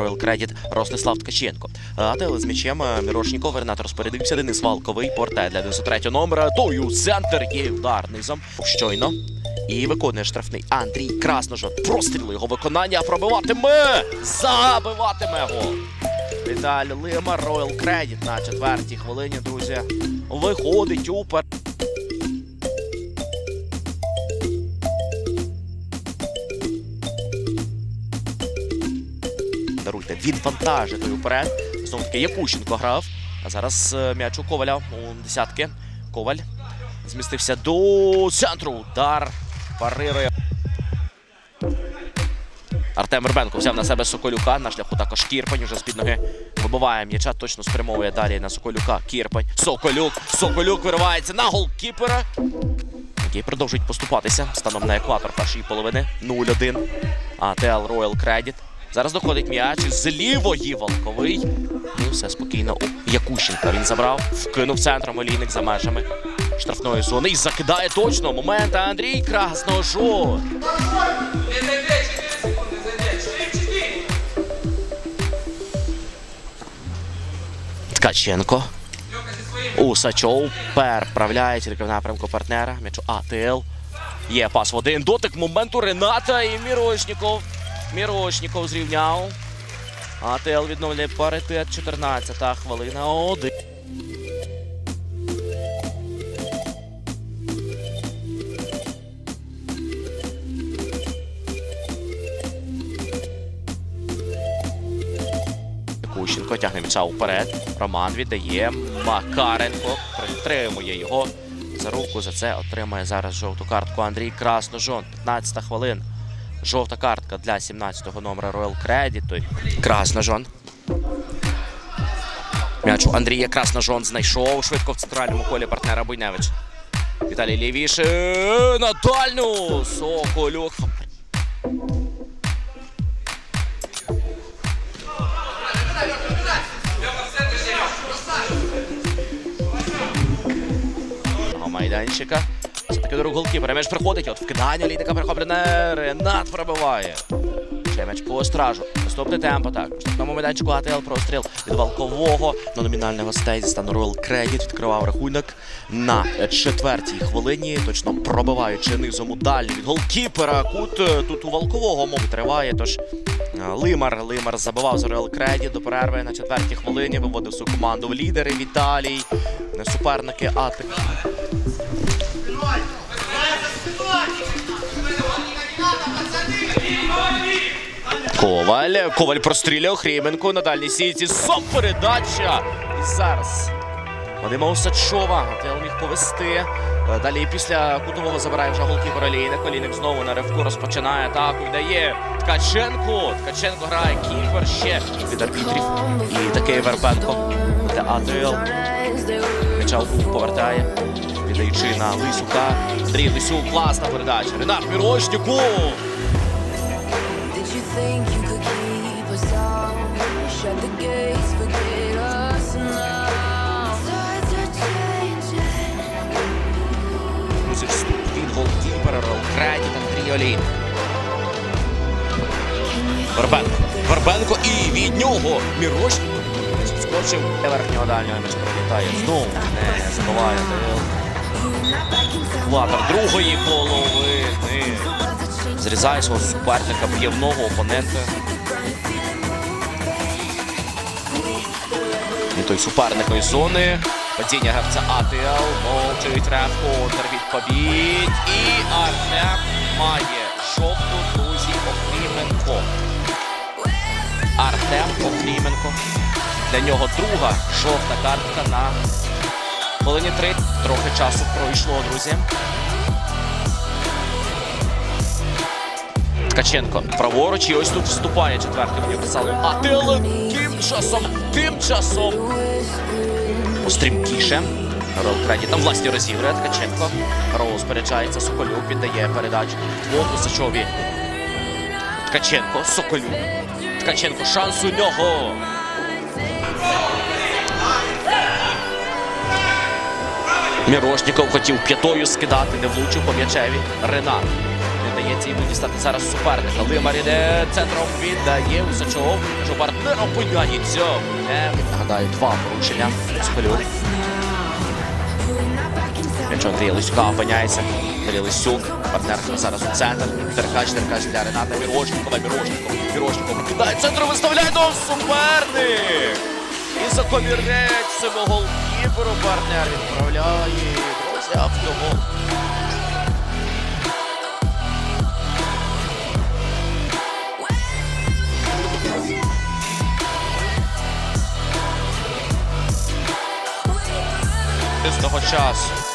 Royal Credit Ростислав Ткаченко. Атели з м'ячем е, Мірошніков, Ренат розпорядився, Денис Валковий, порте для 93 номера. Тою центр є удар низом. Щойно. І виконує штрафний Андрій Красножон. Простріли його виконання, пробиватиме! Забиватиме гол. Віталій Лима, Royal Credit на четвертій хвилині, друзі. Виходить упер. Відвантажити вперед. Знову таки Якущенко грав. А зараз е, м'яч у Коваля у десятки. Коваль змістився до центру. Удар парирує. Артем Ребенко взяв на себе Соколюка. На шляху також Кірпань уже з-під ноги вибиває м'яча. Точно спрямовує далі на Соколюка. Кірпань. Соколюк. Соколюк виривається на голкіпера. Який продовжують поступатися станом на екватор першої половини 0-1. АТЛ Royal Credit. Зараз доходить м'яч з лівої Волковий. І все спокійно у Якущенка. Він забрав, вкинув центром олійник за межами штрафної зони і закидає точно момент Андрій Красножон. Не зайде 4 секунди, зайде. 4-4. Ткаченко. Усачов переправляє тільки в напрямку партнера. М'ячу АТЛ. Є пас в один дотик. Моменту Рената і Мірошніков. Мірошніков зрівняв. АТЛ відновлює паритет. 14-та хвилина. Один. Кущенко тягне м'яча вперед. Роман віддає. Макаренко притримує його за руку. За це отримає зараз жовту картку Андрій Красножон. 15 хвилин. Жовта картка для 17-го номера Royal Credit. Красножон. М'яч у Андрія Красножон знайшов швидко в центральному колі партнера Буйневич. Віталій лівіше на дальню. Соколюк. Майданчика. Все-таки до голкіпера. М'яч приходить. От вкидання лідика перехоплене. Ренат пробиває. Ще м'яч по стражу. Наступний темпо також. На тому майданчику АТЛ простріл від Валкового. На номінальних гостей стану Royal Credit відкривав рахунок на четвертій хвилині. Точно пробиваючи низом у від голкіпера. Кут е, тут у Валкового мов триває. Тож е, Лимар. Лимар забивав за Royal Credit до перерви на четвертій хвилині. Виводив свою команду в лідери. Віталій. Суперники АТК. Коваль. Коваль простріляв Хріменко на дальній сійці. Соп передача. І зараз. Вадима Усачова. Ател міг повести. Е, Далі після кутового забирає вже голкіпер Олійник. Олійник знову на ривку розпочинає атаку. Віддає Ткаченко. Ткаченко грає кіпер ще від арбітрів. І такий Вербенко. Для АТЛ. М'яча у клуб повертає. Віддаючи на Лисюка. Андрій Лисюк. Класна передача. Ренат changing. Друзі, вступ від голкіпера Ролкредіт Андрій Олійник. Вербенко. Вербенко і від нього Мірошніков. Скочив верхнього дальнього м'яч пролітає. Знову не забиває Кватер другої половини. Зрізає свого суперника, п'явного опонента. І той суперник із зони. Падіння гравця АТЛ. Мовчить реф контр відповідь. І Артем має жовту друзі Охріменко. Артем Охріменко. Для нього друга жовта картка на хвилині три. Трохи часу пройшло, друзі. Ткаченко праворуч і ось тут вступає четвертий писали. А тил тим часом, тим часом. Острімкіше. Ролкраді там власні розігрує Ткаченко. Розпоряджається Соколюк, віддає передачу. Двох Усачові. Ткаченко, Соколюк. Ткаченко, шанс у нього. Мірошніков хотів п'ятою скидати, не влучив по м'ячеві. Ренат. Не дається йому дістати зараз суперника. Лимар іде центром віддає Усачов, що партнер опиняється. Не нагадаю, два порушення. Спалюк. Якщо Андрій Лисюка опиняється. Андрій Лисюк, партнер зараз у центр. Деркач, Деркач для Рената Мірошникова. Мірошников, Мірошников кидає центр, виставляє до суперник. І за комірець цього голкіперу партнер відправляє. Друзі, автогол. З того часу.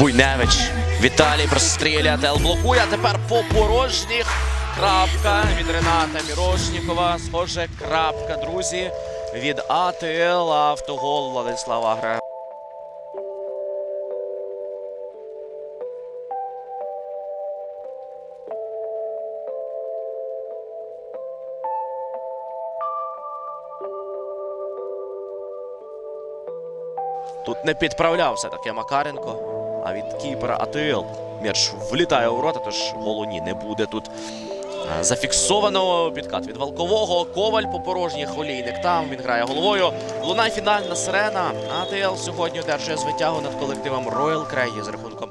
Буйневич. Віталій простріляє, ТЛ блокує. Тепер по порожніх. Крапка від Рената Мірошнікова. Схоже, крапка, друзі. Від АТЛ автогол Владислава Гре. Тут не підправляв все-таки Макаренко. А від кіпера АТЛ м'яч влітає у рота, тож голу ні, не буде тут. Е, Зафіксовано підкат від Валкового. Коваль по порожній холійник. там. Він грає головою. Лунає фінальна сирена. АТЛ сьогодні одержує звитягу над колективом Royal Крей з рахунком